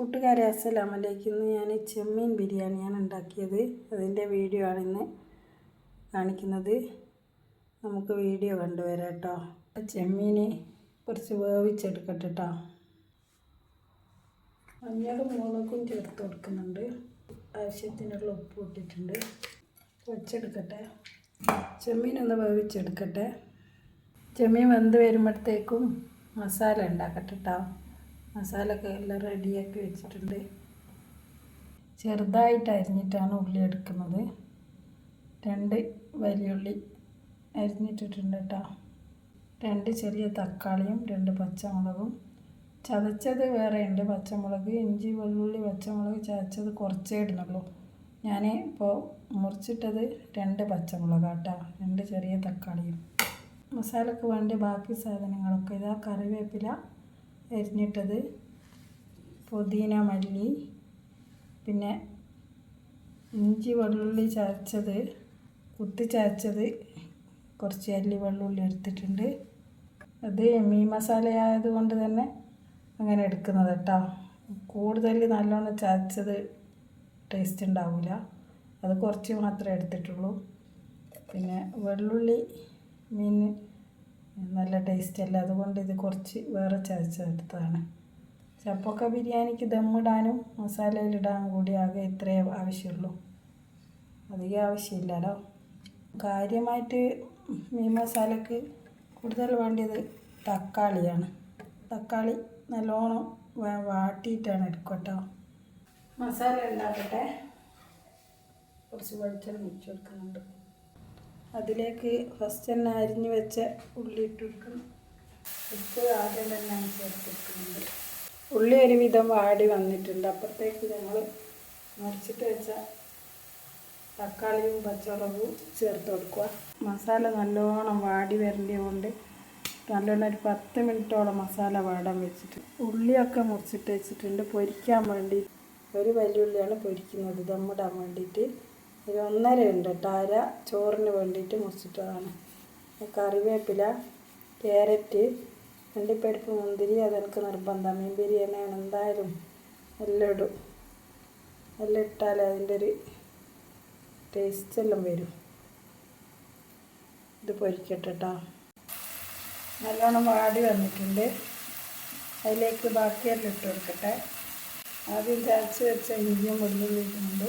കൂട്ടുകാരെ അസ്സലാമലൈക്കും ഇന്ന് ഞാൻ ചെമ്മീൻ ബിരിയാണിയാണ് ഉണ്ടാക്കിയത്. അതിന്റെ വീഡിയോ ആണ് ഇന്ന് കാണിക്കുന്നത്. നമുക്ക് വീഡിയോ കണ്ടുവരാം കേട്ടോ. ചെമ്മീൻ കുറച്ച് വേവിച്ചെടുക്കട്ടെ കേട്ടോ. മഞ്ഞളും മുളകും ചേർത്ത് കൊടുക്കുന്നുണ്ട്. ആവശ്യത്തിനുള്ള ഉപ്പ് ഇട്ടിട്ടുണ്ട്. വെച്ചെടുക്കട്ടെ. ചെമ്മീൻ ഒന്ന് വേവിച്ചെടുക്കട്ടെ. ചെമ്മീൻ വെന്ത് വരുമ്പോഴത്തേക്കും മസാല ഉണ്ടാക്കട്ടെ കേട്ടോ. മസാല ഒക്കെ എല്ലാം റെഡിയാക്കി വെച്ചിട്ടുണ്ട്. ചെറുതായിട്ട് അരിഞ്ഞിട്ടാണ് ഉള്ളി എടുക്കുന്നത്. രണ്ട് വലിയുള്ളി അരിഞ്ഞിട്ടിട്ടുണ്ട് കേട്ടോ. രണ്ട് ചെറിയ തക്കാളിയും രണ്ട് പച്ചമുളകും. ചതച്ചത് ഉണ്ട് പച്ചമുളക് ഇഞ്ചി വെള്ളുള്ളി പച്ചമുളക് ചതച്ചത് കുറച്ചേ ഇടുന്നുള്ളൂ. ഞാൻ ഇപ്പോൾ മുറിച്ചിട്ടത് രണ്ട് പച്ചമുളക് കേട്ടോ രണ്ട് ചെറിയ തക്കാളിയും. മസാലക്ക് വേണ്ടി ബാക്കി സാധനങ്ങളൊക്കെ ഇതാ കറിവേപ്പില അരിഞ്ഞിട്ടത് പുതിന മല്ലി പിന്നെ ഇഞ്ചി വെള്ളുള്ളി ചതച്ചത് കുത്തി ചതച്ചത് കുറച്ച് അല്ലി വെള്ളുള്ളി എടുത്തിട്ടുണ്ട്. അത് മീൻ മസാല ആയതുകൊണ്ട് തന്നെ അങ്ങനെ എടുക്കുന്നത് കേട്ടോ. കൂടുതൽ നല്ലോണം ചതച്ചത് ടേസ്റ്റ് ഉണ്ടാവില്ല അത് കുറച്ച് മാത്രമേ എടുത്തിട്ടുള്ളൂ. പിന്നെ വെള്ളുള്ളി മീൻ നല്ല ടേസ്റ്റ് അല്ല. അതുകൊണ്ട് ഇത് കുറച്ച് വേറെ ചതച്ചെടുത്തതാണ്. ചപ്പൊക്ക ബിരിയാണിക്ക് ദമ്മിടാനും മസാലയിലിടാനും കൂടി ആകെ ഇത്രയേ ആവശ്യമുള്ളൂ. അധികം ആവശ്യമില്ലല്ലോ. കാര്യമായിട്ട് മീൻ മസാലയ്ക്ക് കൂടുതൽ വേണ്ടിയത് തക്കാളിയാണ്. തക്കാളി നല്ലോണം വാട്ടിയിട്ടാണ് എടുക്കട്ടോ. കേട്ടോ മസാല ഉണ്ടാക്കട്ടെ കുറച്ച് വെളിച്ചെണ്ണ ഒഴിച്ച് കൊടുക്കുന്നുണ്ട് അതിലേക്ക് ഫസ്റ്റ് തന്നെ അരിഞ്ഞ് വെച്ച ഉള്ളി ഇട്ട് കൊടുക്കണം. ഉപ്പ് ആദ്യം തന്നെ ചേർത്തിട്ടുണ്ട് ഉള്ളി ഒരുവിധം വാടി വന്നിട്ടുണ്ട്. അപ്പുറത്തേക്ക് ഞങ്ങൾ മുറിച്ചിട്ട് വെച്ച തക്കാളിയും പച്ചമുളകും ചേർത്ത് കൊടുക്കുക. മസാല നല്ലോണം വാടി വരേണ്ടത് കൊണ്ട് നല്ലോണം ഒരു പത്ത് മിനിറ്റോളം മസാല വാടാൻ വെച്ചിട്ട് ഉള്ളിയൊക്കെ മുറിച്ചിട്ട് വെച്ചിട്ടുണ്ട്. പൊരിക്കാൻ വേണ്ടി ഒരു വലിയ ഉള്ളിയാണ് പൊരിക്കുന്നത്. ദമ്മിടാൻ വേണ്ടിയിട്ട്. ഒരു ഒന്നര ഉണ്ട് കേട്ടോ അര ചോറിന് വേണ്ടിയിട്ട് മുറിച്ചിട്ടതാണ്. കറിവേപ്പില ക്യാരറ്റ് അണ്ടിപ്പരിപ്പ് മുന്തിരി അതെനിക്ക് നിർബന്ധം. മീൻ ബിരിയാണിയാണ്. എന്തായാലും എല്ലാം ഇടും. എല്ലാം ഇട്ടാൽ അതിന്റെ ഒരു ടേസ്റ്റ് എല്ലാം വരും. ഇത് പൊരിക്കട്ടെ കേട്ടോ നല്ലോണം വാടി വന്നിട്ടുണ്ട്. അതിലേക്ക് ബാക്കിയെല്ലാം ഇട്ട് കൊടുക്കട്ടെ. ആദ്യം ചതച്ച് വെച്ച ഇഞ്ചിയും വെള്ളുള്ളി ഇടുന്നുണ്ട്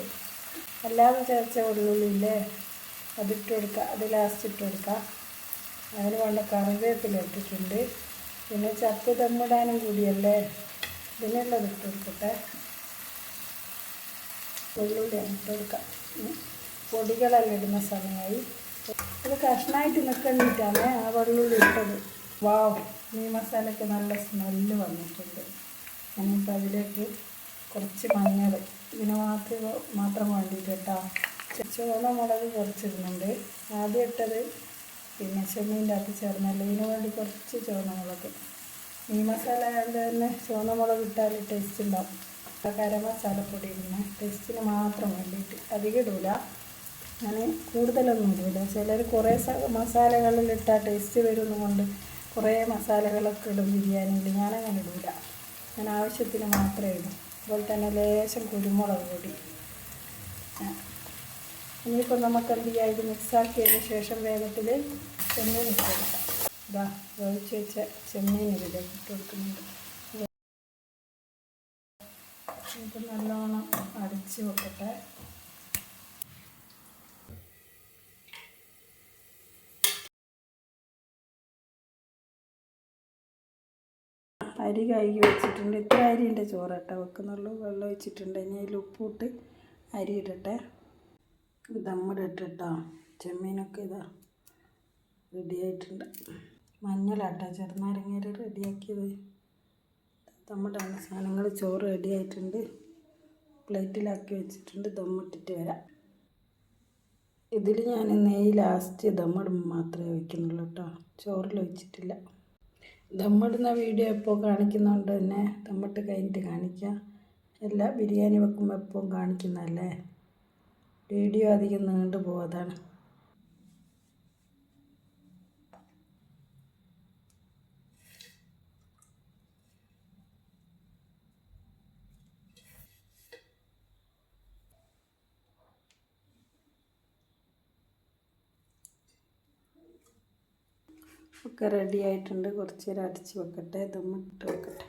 അല്ലാതെ ചേർച്ച ഉള്ളുള്ളില്ലേ? അതിട്ട് കൊടുക്കുക അത് ലാസ്റ്റ് ഇട്ട് കൊടുക്കുക അതിന് വേണ്ട കറിവേപ്പില ഇട്ടിട്ടുണ്ട്. പിന്നെ ചപ്പ് തമ്മിടാനും കൂടിയല്ലേ? ഇതിനെല്ലാം ഇട്ട് കൊടുക്കട്ടെ. വെള്ളുള്ളിയാണ് ഇട്ട് കൊടുക്കാം. പൊടികളെല്ലാം ഇടുന്ന സമയമായി ഇത് കഷ്ണമായിട്ട് നിൽക്കണ്ടിട്ടാണ് ആ വെള്ളുള്ളി ഇട്ടത്. വാവ്. മീൻ മസാലയ്ക്ക് നല്ല സ്മെല്ല് വന്നിട്ടുണ്ട്. ഞാനിപ്പോൾ അതിലേക്ക് കുറച്ച് മഞ്ഞൾ ഇതിന് മാത്രം മാത്രം വേണ്ടിയിട്ട്. കേട്ടോ ചുവന്ന മുളക് കുറച്ചിടുന്നുണ്ട് ആദ്യം ഇട്ടത് പിന്നെ ചെമ്മീന്റെ അകത്ത് ചേർന്നല്ല ഇതിന് വേണ്ടി കുറച്ച് ചുവന്ന മുളക്. മീൻ മസാല ആയതുകൊണ്ട് തന്നെ ചുവന്ന മുളക് ഇട്ടാൽ ടേസ്റ്റ് ഉണ്ടാവും. കരം മസാലപ്പൊടി ഇടുന്ന ടേസ്റ്റിന് മാത്രം വേണ്ടിയിട്ട്. അധികം ഇടൂല. ഞാൻ കൂടുതലൊന്നും ഇടില്ല ചിലർ കുറേ മസാലകളിലിട്ടാൽ ടേസ്റ്റ് വരുന്നത് കൊണ്ട് കുറേ മസാലകളൊക്കെ ഇടും ബിരിയാണിയിൽ. ഞാനങ്ങനെ ഇടില്ല ഞാൻ ആവശ്യത്തിന് മാത്രമേ ഇടും. അതുപോലെ തന്നെ ലേശം കുരുമുളക് പൊടി. ഇനിയിപ്പോൾ നമുക്ക് എന്ത് ചെയ്യാം? ഇത് മിക്സാക്കിയതിന് ശേഷം വേഗത്തിൽ ചെമ്മീൻ ഇട്ട് കൊടുക്കാം. ഇതാ വേവിച്ച് വെച്ച ചെമ്മീൻ ഇതിലേക്ക് ഇട്ട് കൊടുക്കുന്നുണ്ട്. ഇത് നല്ലോണം അടിച്ച് വെക്കട്ടെ. അരി കഴുകി വെച്ചിട്ടുണ്ട്. ഇത്ര അരി എന്റെ ചോറ് കേട്ടോ വെക്കുന്നുള്ളൂ. വെള്ളം ഒഴിച്ചിട്ടുണ്ട്. ഇനി അതിൽ ഉപ്പിട്ട് അരി ഇടട്ടെ. ദമ്മിടട്ടോ ചെമ്മീനൊക്കെ ഇതാ റെഡി ആയിട്ടുണ്ട്. മഞ്ഞളാട്ടോ. ചെറുനാരങ്ങയിൽ റെഡിയാക്കിയത് ദമ്മിടാണ് സാധനങ്ങൾ ചോറ് റെഡിയായിട്ടുണ്ട് പ്ലേറ്റിലാക്കി വെച്ചിട്ടുണ്ട്. ദമ്മിട്ടിട്ട് വരാം. ഇതിൽ ഞാൻ നെയ്യ് ലാസ്റ്റ് ദമ്മിടുമ്പോൾ മാത്രമേ ഒഴിക്കുന്നുള്ളൂ കേട്ടോ ചോറിൽ ഒഴിച്ചിട്ടില്ല. ദമ്മിടുന്ന വീഡിയോ എപ്പോൾ കാണിക്കുന്നതുകൊണ്ട് തന്നെ ദമ്മിട്ട് കഴിഞ്ഞിട്ട് കാണിക്കാം. എല്ലാ ബിരിയാണി വെക്കുമ്പോൾ എപ്പോഴും കാണിക്കുന്നതല്ലേ? വീഡിയോ അധികം നീണ്ടു പോകും ഒക്കെ റെഡി ആയിട്ടുണ്ട്. കുറച്ച് നേരം അടിച്ച് വെക്കട്ടെ. ദമ്മിട്ട് വെക്കട്ടെ.